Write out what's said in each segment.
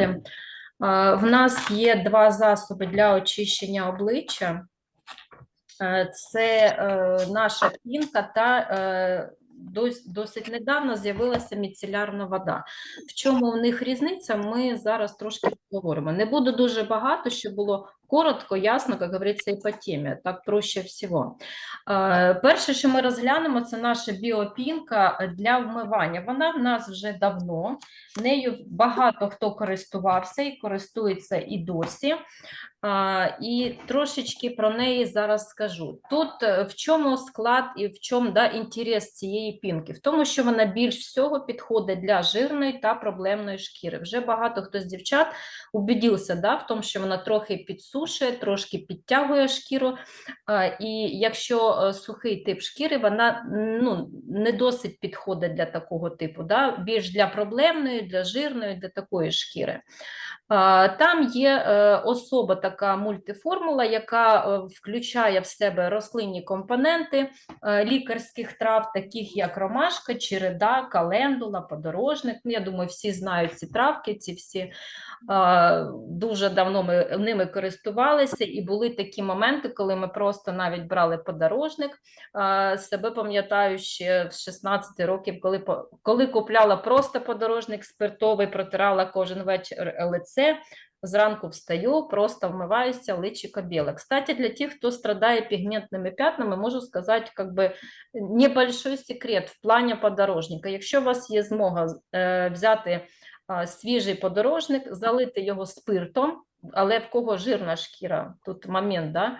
Е, В нас є два засоби для очищення обличчя. Е, Це е, наша пінка та досить недавно з'явилася міцелярна вода. В чому у них різниця, ми зараз трошки поговоримо. Не буду дуже багато, щоб було коротко, ясно, як говориться, і по темі, так проще всього. Е, Перше, що ми розглянемо, це наша біопінка для вмивання. Вона в нас вже давно, нею багато хто користувався і користується і досі. І трошечки про неї зараз скажу. Тут е, в чому склад і в чому да, інтерес цієї пінки? В тому, що вона більш всього підходить для жирної та проблемної шкіри. Вже багато хто з дівчат убедився да, в тому, що вона трохи підсушує, трошки підтягує шкіру. І якщо е, сухий тип шкіри, вона ну, не досить підходить для такого типу, да, більш для проблемної, для жирної, для такої шкіри. Там є е, особа така мультиформула, яка е, включає в себе рослинні компоненти лікарських трав, таких як ромашка, череда, календула, подорожник. Ну, Я думаю, всі знають ці травки, ці всі дуже давно ми ними користувалися, і були такі моменти, коли ми просто навіть брали подорожник. Себе пам'ятаю ще в 16 років, коли, коли купляла просто подорожник спиртовий, протирала кожен вечір лице. Зранку встаю, просто вмиваюся, личико біле. Кстати, для тих, хто страдає пігментними пятнами, можу сказати, как бы небольшой секрет в плані подорожника. Якщо у вас є змога е, взяти свіжий подорожник, залити його спиртом, але в кого жирна шкіра, тут момент, да?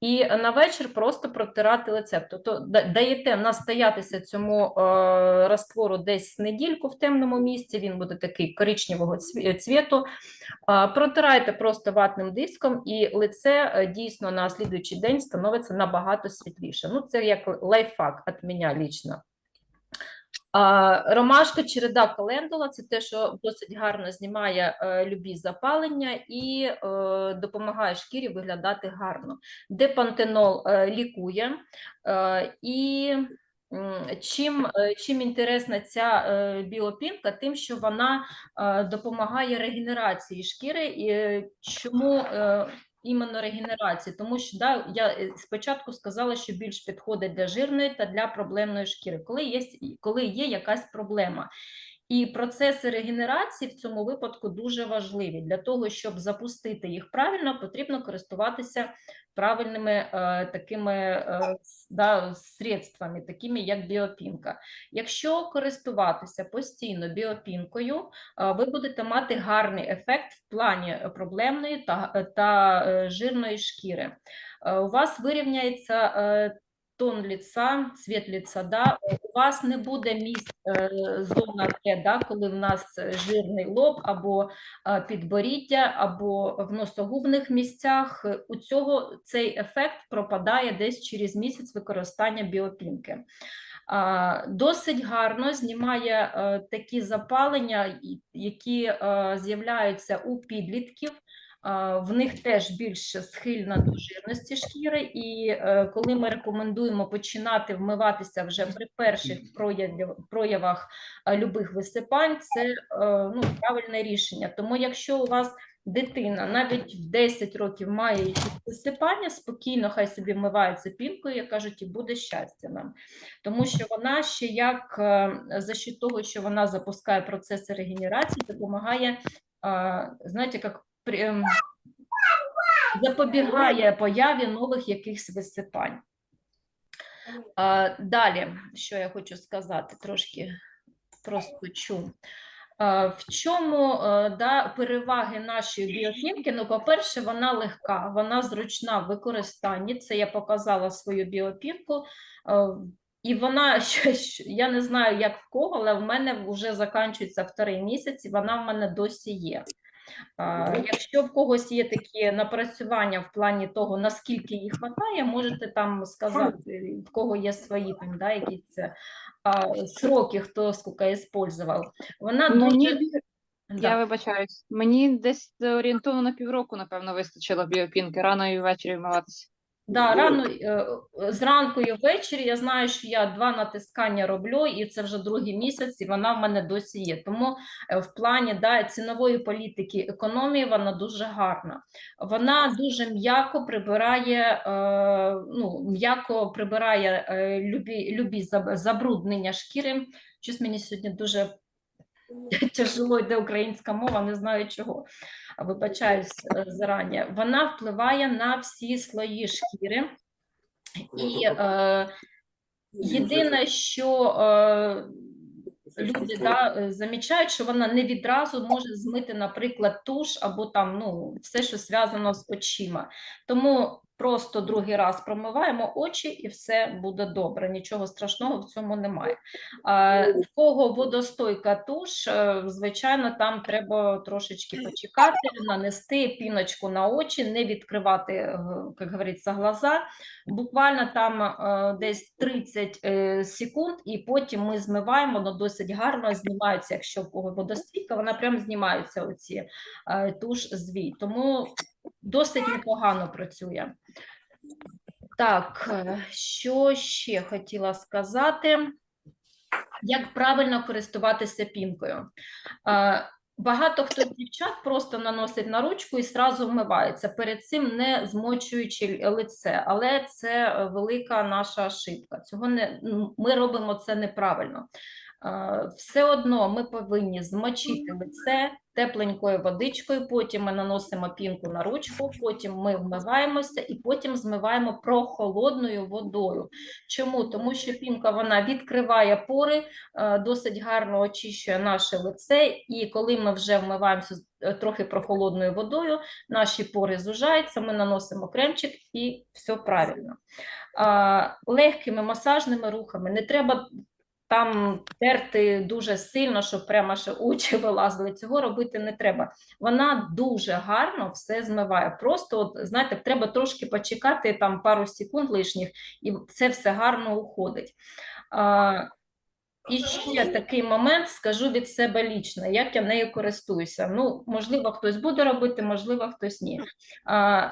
і на вечір просто протирати лице. Тобто даєте настоятися цьому е, раствору десь недільку в темному місці, він буде такий коричневого цвіту, а, Протирайте просто ватним диском, і лице е, дійсно на слідуючий день становиться набагато світліше. Ну, це як лайфхак від мене лічно. Ромашка, череда календула це те, що досить гарно знімає е, любі запалення і е, допомагає шкірі виглядати гарно. Депантенол е, лікує і чим, чим інтересна ця біопінка, тим, що вона допомагає регенерації шкіри. І чому іменно регенерації? Тому що да, я е, спочатку сказала, що більш підходить для жирної та для проблемної шкіри, коли є, коли є якась проблема. І процеси регенерації в цьому випадку дуже важливі. Для того, щоб запустити їх правильно, потрібно користуватися правильними е, такими е, да, средствами, такими як біопінка. Якщо користуватися постійно біопінкою, е, ви будете мати гарний ефект в плані проблемної та, та е, жирної шкіри. Е, У вас вирівняється е, тон лица, цвіт лица, да? у вас не буде місць е, зона Т, да? коли в нас е, жирний лоб або е, підборіддя, або в носогубних місцях. Е, У цього цей ефект пропадає десь через місяць використання біопінки. Досить гарно знімає е, такі запалення, які е, з'являються у підлітків. В них теж більш схильна до жирності шкіри, і е, коли ми рекомендуємо починати вмиватися вже при перших проявах любих висипань, це е, ну, правильне рішення. Тому якщо у вас дитина навіть в 10 років має якісь висипання, спокійно хай собі вмивається пінкою, як кажуть, і буде щастя нам. Тому що вона ще як е, за счет того, що вона запускає процеси регенерації, допомагає, знаєте, як запобігає появі нових якихось висипань. Далі, що я хочу сказати, трошки проскочу. В чому е, да, переваги нашої біопінки? Ну, по-перше, вона легка, вона зручна в використанні. Це я показала свою біопінку. І вона, я не знаю, як в кого, але в мене вже закінчується вторий місяць, і вона в мене досі є. Якщо в когось є такі напрацювання в плані того, наскільки їх вистачає, можете там сказати, в кого є свої там, да, якісь а, сроки, хто скільки використовував. Вона Мені, дуже... я Да. вибачаюсь, мені десь орієнтовно на півроку, напевно, вистачило біопінки рано і ввечері вмиватися. Да, рано е, е, зранку і ввечері я знаю, що я два натискання роблю, і це вже другий місяць, і вона в мене досі є. Тому е, в плані да, цінової політики економії вона дуже гарна. Вона дуже м'яко прибирає, ну, м'яко прибирає любі, любі забруднення шкіри. Щось мені сьогодні дуже тяжело йде українська мова, не знаю чого. Вибачаюсь е, зарані. Вона впливає на всі слої шкіри. І е, єдине, що е, люди да, е, замічають, що вона не відразу може змити, наприклад, туш або там ну, все, що зв'язано з очима. Тому просто другий раз промиваємо очі і все буде добре. Нічого страшного в цьому немає. В кого водостойка туш, е, звичайно, там треба трошечки почекати, нанести піночку на очі, не відкривати, е, як говориться, глаза. Буквально там е, десь 30 е, секунд, і потім ми змиваємо, воно досить гарно знімається, якщо в кого водостійка, вона прям знімаються оці туш звій. Тому досить непогано працює. Так, е, що ще хотіла сказати? Як правильно користуватися пінкою? Е, Багато хто з дівчат просто наносить на ручку і зразу вмивається, перед цим не змочуючи лице, але це е, велика наша ошибка. Цього не ми робимо це неправильно. Все одно ми повинні змочити лице тепленькою водичкою, потім ми наносимо пінку на ручку, потім ми вмиваємося і потім змиваємо прохолодною водою. Чому? Тому що пінка вона відкриває пори, е, досить гарно очищує наше лице, і коли ми вже вмиваємося е, трохи прохолодною водою, наші пори зужаються, ми наносимо кремчик і все правильно. Легкими масажними рухами не треба там терти дуже сильно, щоб прямо аж очі вилазили. Цього робити не треба. Вона дуже гарно все змиває. Просто, от, знаєте, треба трошки почекати там пару секунд лишніх, і це все гарно уходить. А, і ще такий момент скажу від себе лічно, як я нею користуюся. Ну, можливо, хтось буде робити, можливо, хтось ні. А,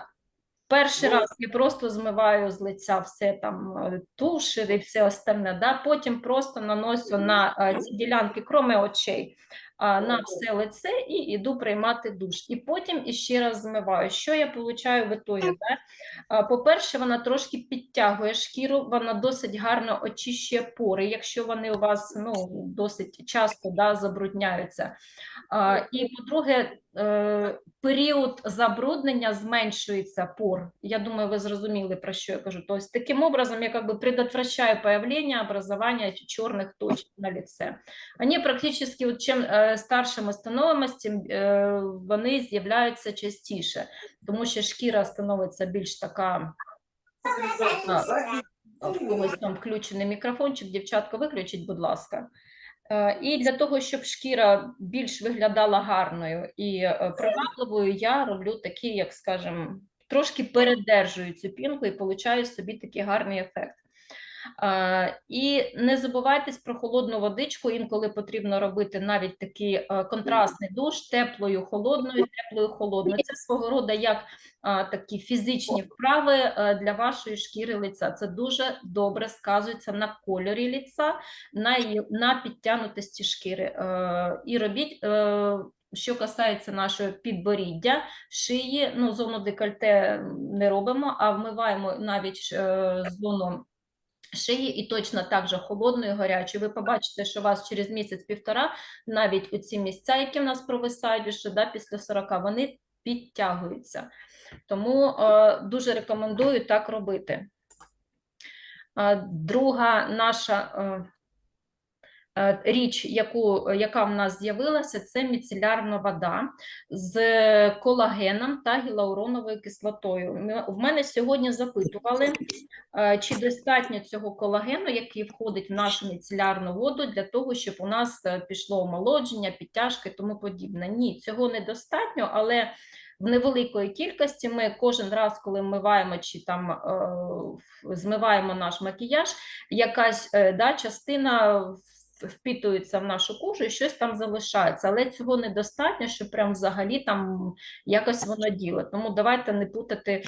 перший раз я просто змиваю з лиця все там е, туш і все остальне, да? потім просто наношу на е, ці ділянки, кроме очей, а, на все лице і йду приймати душ. І потім іще раз змиваю. Що я получаю в ітогі? Да? По-перше, вона трошки підтягує шкіру, вона досить гарно очищує пори, якщо вони у вас ну, досить часто да, забрудняються. І, по-друге, е, період забруднення зменшується пор. Я думаю, ви зрозуміли, про що я кажу. Тобто, таким образом, я как бы предотвращаю появление, образование черных точек на лице. Вони практично, от чим е, старше ми становимося, тим е, вони з'являються частіше, тому що шкіра становиться більш така. В когось там включений мікрофончик, дівчатка, виключіть, будь ласка. Е, І для того, щоб шкіра більш виглядала гарною і е, привабливою, я роблю такі, як скажемо, трошки передержую цю пінку і получаю собі такий гарний ефект. Е, І не забувайтесь про холодну водичку. Інколи потрібно робити навіть такий е, контрастний душ теплою, холодною, теплою, холодною. Це свого роду як такі фізичні вправи е, для вашої шкіри лиця. Це дуже добре сказується на кольорі лиця, на, на підтягнутості шкіри. Е, І робіть. е, Що касається нашого підборіддя, шиї, ну, зону декольте не робимо, а вмиваємо навіть е, зону шиї і точно так же холодною, гарячою. Ви побачите, що у вас через місяць-півтора навіть у ці місця, які в нас провисають ще да, після 40, вони підтягуються. Тому е, дуже рекомендую так робити. Е, друга наша е, річ, яку, яка в нас з'явилася, це міцелярна вода з колагеном та гіалуроновою кислотою. В мене сьогодні запитували, е, чи достатньо цього колагену, який входить в нашу міцелярну воду, для того, щоб у нас е, пішло омолодження, підтяжка і тому подібне. Ні, цього недостатньо, але в невеликої кількості ми кожен раз, коли вмиваємо чи там е, змиваємо наш макіяж, якась е, да, частина впитується в нашу кожу і щось там залишається. Але цього недостатньо, щоб прям взагалі там якось воно діло. Тому давайте не путати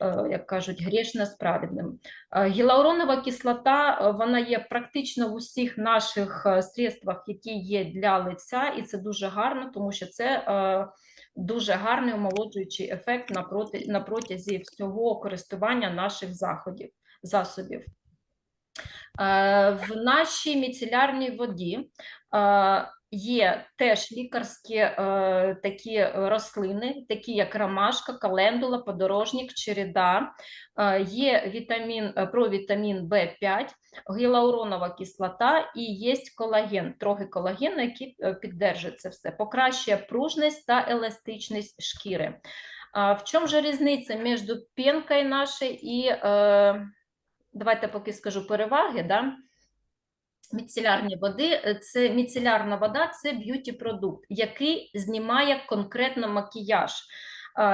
е, як кажуть, грішно з праведним. Е, Гіалуронова кислота, е, вона є практично в усіх наших средствах, які є для лиця, і це дуже гарно, тому що це дуже гарний омолоджуючий ефект на протязі всього користування наших заходів, засобів. Е, В нашій міцелярній воді е, є теж лікарські е, такі рослини, такі як ромашка, календула, подорожник, череда. Є вітамін, провітамін В5, гіалуронова кислота і є колаген, трохи колагену, який піддержує це все, покращує пружність та еластичність шкіри. В чому же різниця між пінкою нашою і давайте поки скажу переваги, да? Міцелярні води, е, це міцелярна вода, це б'юті продукт, який знімає конкретно макіяж.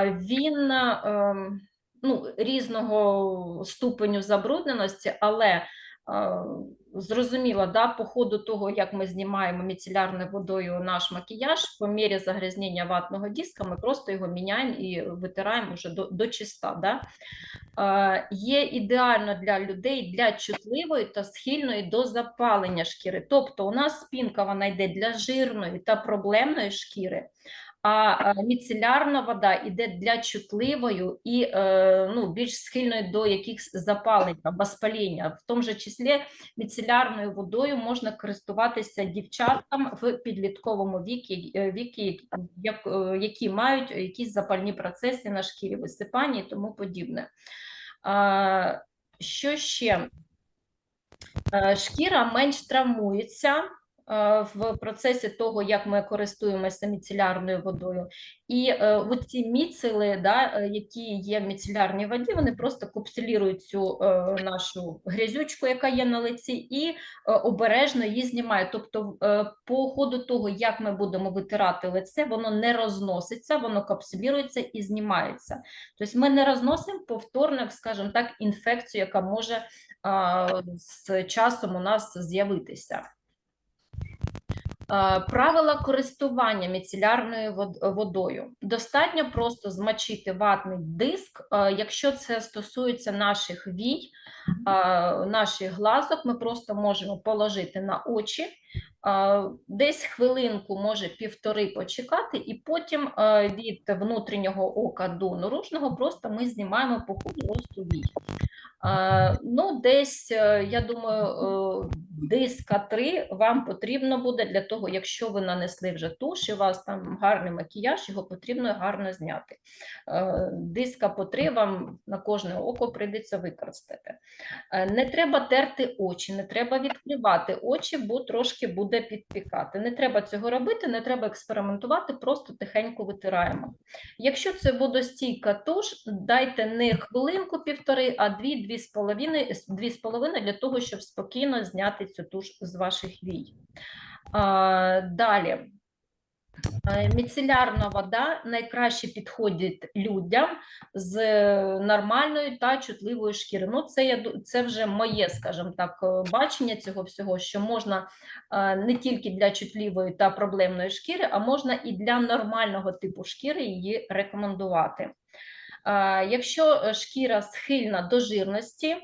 Він ем, ну, різного ступеню забрудненості, але зрозуміло, да, по ходу того, як ми знімаємо міцелярною водою наш макіяж, по мірі загрязнення ватного диска, ми просто його міняємо і витираємо вже до, до чиста. Да? Е, є ідеально для людей для чутливої та схильної до запалення шкіри. Тобто, у нас спінка вона йде для жирної та проблемної шкіри, а е, міцелярна вода йде для чутливої і е, ну, більш схильної до якихось запалень або спаління. В тому же числі міцелярною водою можна користуватися дівчаткам в підлітковому віці, е, віки, які мають якісь запальні процеси на шкірі, висипання і тому подібне. Що ще? Шкіра менш травмується в процесі того, як ми користуємося міцелярною водою. І е, ці міцели, да, е, які є в міцелярній воді, вони просто капсулюють цю е, нашу грязючку, яка є на лиці, і е, обережно її знімають. Тобто, е, по ходу того, як ми будемо витирати лице, воно не розноситься, воно капсулюється і знімається. Тобто ми не розносимо повторно, скажімо так, інфекцію, яка може з часом у нас з'явитися. Е, Правила користування міцелярною вод- водою. Достатньо просто змочити ватний диск. Е, Якщо це стосується наших вій, е, наших глазок, ми просто можемо положити на очі, десь хвилинку, може півтори почекати, і потім від внутрішнього ока до наружного просто ми знімаємо по ходу росту вій. Ну, десь, е, я думаю, е, диска 3 вам потрібно буде для того, якщо ви нанесли вже туш, і у вас там гарний макіяж, його потрібно гарно зняти. Е, Диска по 3 вам на кожне око прийдеться використати. Не треба терти очі, не треба відкривати очі, бо трошки буде підпікати. Не треба цього робити, не треба експериментувати, просто тихенько витираємо. Якщо це водостійка туш, дайте не хвилинку півтори, а дві, дві з половиною, дві з половиною для того, щоб спокійно зняти цю туш з ваших вій. А, далі. Е, Міцелярна вода найкраще підходить людям з е, нормальною та чутливою шкірою. Ну, це, я, це вже моє, скажімо так, е, бачення цього всього, що можна не тільки для чутливої та проблемної шкіри, а можна і для нормального типу шкіри її рекомендувати. Якщо шкіра схильна до жирності,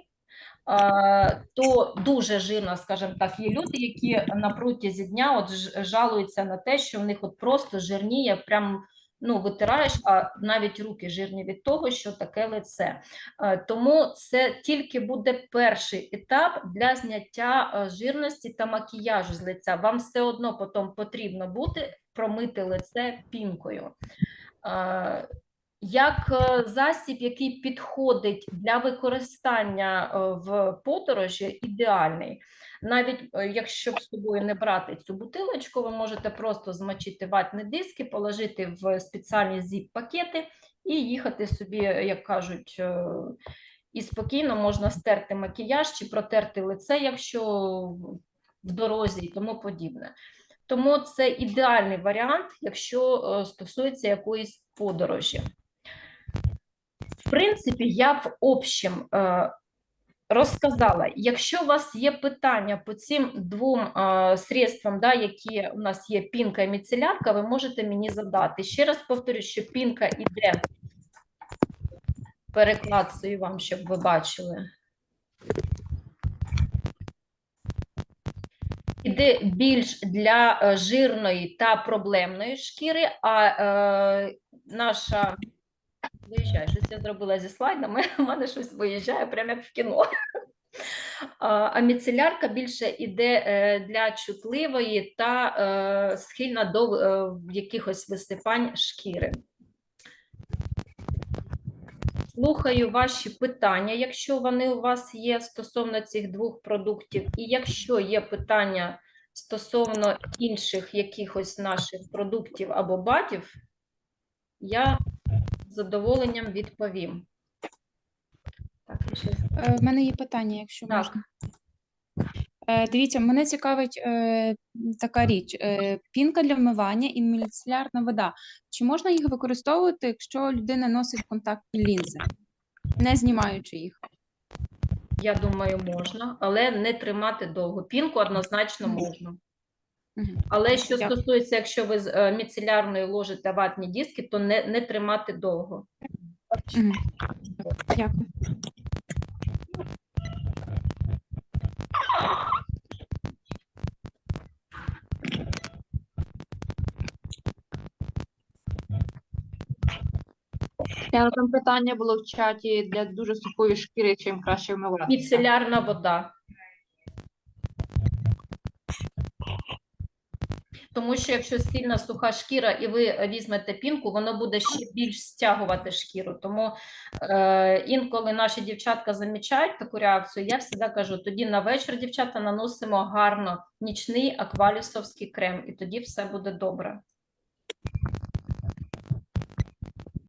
то дуже жирно, скажімо так, є люди, які на протязі дня от жалуються на те, що в них от просто жирніє, прям ну, витираєш, а навіть руки жирні від того, що таке лице. Е, Тому це тільки буде перший етап для зняття е, жирності та макіяжу з лиця. Вам все одно потім потрібно буде промити лице пінкою. Як е, засіб, який підходить для використання е, в подорожі, ідеальний. Навіть е, якщо б з собою не брати цю бутилочку, ви можете просто змочити ватні диски, положити в спеціальні зіп-пакети і їхати собі, як кажуть, і спокійно можна стерти макіяж чи протерти лице, якщо в дорозі і тому подібне. Тому це ідеальний варіант, якщо стосується якоїсь подорожі. В принципі, я в общем е, розказала. Якщо у вас є питання по цим двом е, средствам, да, які у нас є пінка і міцелярка, ви можете мені задати. Ще раз повторю, що пінка іде переклацаю вам, щоб ви бачили. Іде більш для е, жирної та проблемної шкіри, а е, наша виїжджає, щось я зробила зі слайдами, у мене щось виїжджає прямо як в кіно. А міцелярка більше іде е, для чутливої та е, схильна до е, якихось висипань шкіри. Слухаю ваші питання, якщо вони у вас є стосовно цих двох продуктів, і якщо є питання стосовно інших якихось наших продуктів або батів, я з задоволенням відповім. Так, я щас- Е, мене є питання, якщо Так. можна. Е, Дивіться, мене цікавить е, така річ: е, пінка для вмивання і міцелярна вода. Чи можна їх використовувати, якщо людина носить контактні лінзи, не знімаючи їх? Я думаю, можна, але не тримати довго. Пінку однозначно можна. Але що Дякую. стосується, якщо ви з е, міцелярною ложите ватні диски, то не, не тримати довго. Дякую. Там питання було в чаті для дуже сухої шкіри, чим краще вмиватися. Міцелярна вода. Тому що якщо сильно суха шкіра і ви візьмете пінку, воно буде ще більш стягувати шкіру. Тому е, інколи наші дівчатка замічають таку реакцію, я завжди кажу, тоді на вечір, дівчата, наносимо гарно нічний аквалісовський крем, і тоді все буде добре.